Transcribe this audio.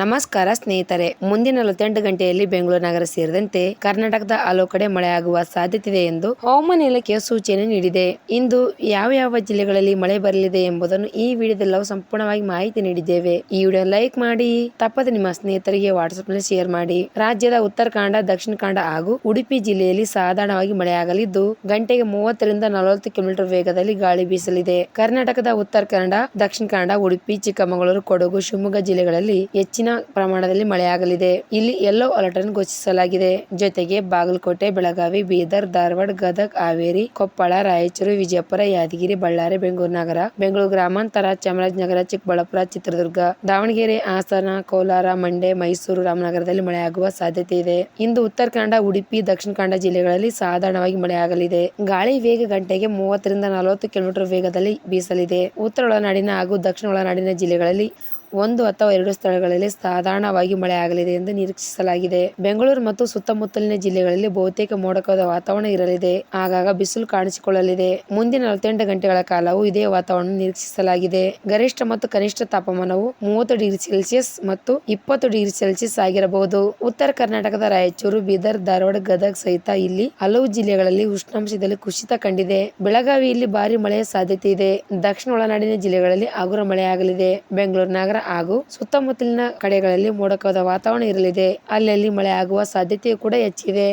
ನಮಸ್ಕಾರ ಸ್ನೇಹಿತರೆ, ಮುಂದಿನ ನಲವತ್ತೆಂಟು ಗಂಟೆಯಲ್ಲಿ ಬೆಂಗಳೂರು ನಗರ ಸೇರಿದಂತೆ ಕರ್ನಾಟಕದ ಹಲವು ಕಡೆ ಮಳೆಯಾಗುವ ಸಾಧ್ಯತೆ ಇದೆ ಎಂದು ಹವಾಮಾನ ಇಲಾಖೆಯ ಸೂಚನೆ ನೀಡಿದೆ. ಇಂದು ಯಾವ ಯಾವ ಜಿಲ್ಲೆಗಳಲ್ಲಿ ಮಳೆ ಬರಲಿದೆ ಎಂಬುದನ್ನು ಈ ವಿಡಿಯೋದಲ್ಲಿ ನಾವು ಸಂಪೂರ್ಣವಾಗಿ ಮಾಹಿತಿ ನೀಡಿದ್ದೇವೆ. ಈ ವಿಡಿಯೋ ಲೈಕ್ ಮಾಡಿ, ತಪ್ಪದೆ ನಿಮ್ಮ ಸ್ನೇಹಿತರಿಗೆ ವಾಟ್ಸ್ಆಪ್ನಲ್ಲಿ ಶೇರ್ ಮಾಡಿ. ರಾಜ್ಯದ ಉತ್ತರ ಕನ್ನಡ ದಕ್ಷಿಣ ಕನ್ನಡ ಹಾಗೂ ಉಡುಪಿ ಜಿಲ್ಲೆಯಲ್ಲಿ ಸಾಧಾರಣವಾಗಿ ಮಳೆಯಾಗಲಿದ್ದು, ಗಂಟೆಗೆ ಮೂವತ್ತರಿಂದ ನಲವತ್ತು ಕಿಲೋಮೀಟರ್ ವೇಗದಲ್ಲಿ ಗಾಳಿ ಬೀಸಲಿದೆ. ಕರ್ನಾಟಕದ ಉತ್ತರ ಕನ್ನಡ ದಕ್ಷಿಣ ಕನ್ನಡ ಉಡುಪಿ, ಚಿಕ್ಕಮಗಳೂರು, ಕೊಡಗು, ಶಿವಮೊಗ್ಗ ಜಿಲ್ಲೆಗಳಲ್ಲಿ ಹೆಚ್ಚಿನ ಪ್ರಮಾಣದಲ್ಲಿ ಮಳೆಯಾಗಲಿದೆ. ಇಲ್ಲಿ ಯೆಲ್ಲೋ ಅಲರ್ಟ್ ಅನ್ನು ಘೋಷಿಸಲಾಗಿದೆ. ಜೊತೆಗೆ ಬಾಗಲಕೋಟೆ, ಬೆಳಗಾವಿ, ಬೀದರ್, ಧಾರವಾಡ, ಗದಗ್, ಹಾವೇರಿ, ಕೊಪ್ಪಳ, ರಾಯಚೂರು, ವಿಜಯಪುರ, ಯಾದಗಿರಿ, ಬಳ್ಳಾರಿ, ಬೆಂಗಳೂರು ನಗರ, ಬೆಂಗಳೂರು ಗ್ರಾಮಾಂತರ, ಚಾಮರಾಜನಗರ, ಚಿಕ್ಕಬಳ್ಳಾಪುರ, ಚಿತ್ರದುರ್ಗ, ದಾವಣಗೆರೆ, ಹಾಸನ, ಕೋಲಾರ, ಮಂಡ್ಯ, ಮೈಸೂರು, ರಾಮನಗರದಲ್ಲಿ ಮಳೆಯಾಗುವ ಸಾಧ್ಯತೆ ಇದೆ. ಇಂದು ಉತ್ತರ ಕನ್ನಡ, ಉಡುಪಿ, ದಕ್ಷಿಣ ಕನ್ನಡ ಜಿಲ್ಲೆಗಳಲ್ಲಿ ಸಾಧಾರಣವಾಗಿ ಮಳೆಯಾಗಲಿದೆ. ಗಾಳಿ ವೇಗ ಗಂಟೆಗೆ ಮೂವತ್ತರಿಂದ ನಲವತ್ತು ಕಿಲೋಮೀಟರ್ ವೇಗದಲ್ಲಿ ಬೀಸಲಿದೆ. ಉತ್ತರ ಒಳನಾಡಿನ ಹಾಗೂ ದಕ್ಷಿಣ ಒಳನಾಡಿನ ಜಿಲ್ಲೆಗಳಲ್ಲಿ ಒಂದು ಅಥವಾ ಎರಡು ಸ್ಥಳಗಳಲ್ಲಿ ಸಾಧಾರಣವಾಗಿ ಮಳೆಯಾಗಲಿದೆ ಎಂದು ನಿರೀಕ್ಷಿಸಲಾಗಿದೆ. ಬೆಂಗಳೂರು ಮತ್ತು ಸುತ್ತಮುತ್ತಲಿನ ಜಿಲ್ಲೆಗಳಲ್ಲಿ ಬಹುತೇಕ ಮೋಡಕದ ವಾತಾವರಣ ಇರಲಿದೆ. ಆಗಾಗ ಬಿಸಿಲು ಕಾಣಿಸಿಕೊಳ್ಳಲಿದೆ. ಮುಂದಿನ ನಲವತ್ತೆಂಟು ಗಂಟೆಗಳ ಕಾಲವು ಇದೇ ವಾತಾವರಣ ನಿರೀಕ್ಷಿಸಲಾಗಿದೆ. ಗರಿಷ್ಠ ಮತ್ತು ಕನಿಷ್ಠ ತಾಪಮಾನವು ಮೂವತ್ತು ಡಿಗ್ರಿ ಸೆಲ್ಸಿಯಸ್ ಮತ್ತು ಇಪ್ಪತ್ತು ಡಿಗ್ರಿ ಸೆಲ್ಸಿಯಸ್ ಆಗಿರಬಹುದು. ಉತ್ತರ ಕರ್ನಾಟಕದ ರಾಯಚೂರು, ಬೀದರ್, ಧಾರವಾಡ, ಗದಗ್ ಸಹಿತ ಇಲ್ಲಿ ಹಲವು ಜಿಲ್ಲೆಗಳಲ್ಲಿ ಉಷ್ಣಾಂಶದಲ್ಲಿ ಕುಸಿತ ಕಂಡಿದೆ. ಬೆಳಗಾವಿಯಲ್ಲಿ ಭಾರಿ ಮಳೆಯ ಸಾಧ್ಯತೆ ಇದೆ. ದಕ್ಷಿಣ ಒಳನಾಡಿನ ಜಿಲ್ಲೆಗಳಲ್ಲಿ ಹಗುರ ಮಳೆಯಾಗಲಿದೆ. ಬೆಂಗಳೂರು ನಗರ ಹಾಗೂ ಸುತ್ತಮುತ್ತಲಿನ ಕಡೆಗಳಲ್ಲಿ ಮೋಡಕವಾದ ವಾತಾವರಣ ಇರಲಿದೆ. ಅಲ್ಲಲ್ಲಿ ಮಳೆ ಆಗುವ ಸಾಧ್ಯತೆಯೂ ಕೂಡ ಹೆಚ್ಚಿದೆ.